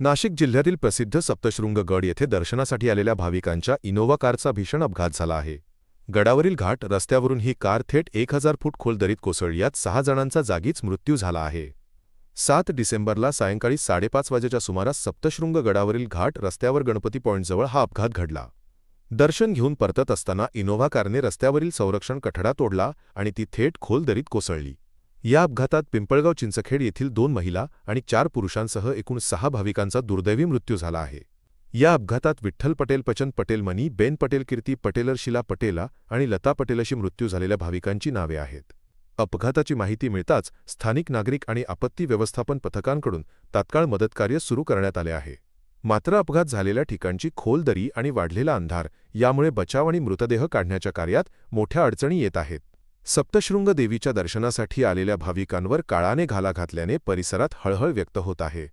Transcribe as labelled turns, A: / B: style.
A: नाशिक जिल्ह्यातील प्रसिद्ध सप्तशृंग गड येथे दर्शनासाठी आलेल्या भाविकांच्या इनोव्हा कारचा भीषण अपघात झाला आहे. गडावरील घाट रस्त्यावरून ही कार थेट एक हजार फूट खोल दरीत कोसळली यात सहा जणांचा जागीच मृत्यू झाला आहे. सात डिसेंबरला सायंकाळी साडेपाच वाजेच्या सुमारास सप्तशृंग गडावरील घाट रस्त्यावर गणपती पॉईंटजवळ हा अपघात घडला. दर्शन घेऊन परतत असताना इनोव्हा कारने रस्त्यावरील संरक्षण कठडा तोडला आणि ती थेट खोल दरीत कोसळली. या अपघातात पिंपळगाव चिंचखेड येथील दोन महिला आणि चार पुरुषांसह एकूण सहा भाविकांचा दुर्दैवी मृत्यू झाला आहे. या अपघातात विठ्ठल पटेल पचन पटेल मनी बेन पटेल कीर्ती पटेलर शिला पटेला आणि लता पटेल अशी मृत्यू झालेल्या भाविकांची नावे आहेत. अपघाताची माहिती मिळताच स्थानिक नागरिक आणि आपत्ती व्यवस्थापन पथकांकडून तात्काळ मदतकार्य सुरू करण्यात आले आहे. मात्र अपघात झालेल्या ठिकाणची खोल दरी आणि वाढलेला अंधार यामुळे बचाव आणि मृतदेह काढण्याच्या कार्यात मोठ्या अडचणी येत आहेत. सप्तशृंग देवीच्या दर्शनासाठी आलेल्या भाविकांवर काळाने घाला घातल्याने परिसरात हळहळ व्यक्त होत आहे.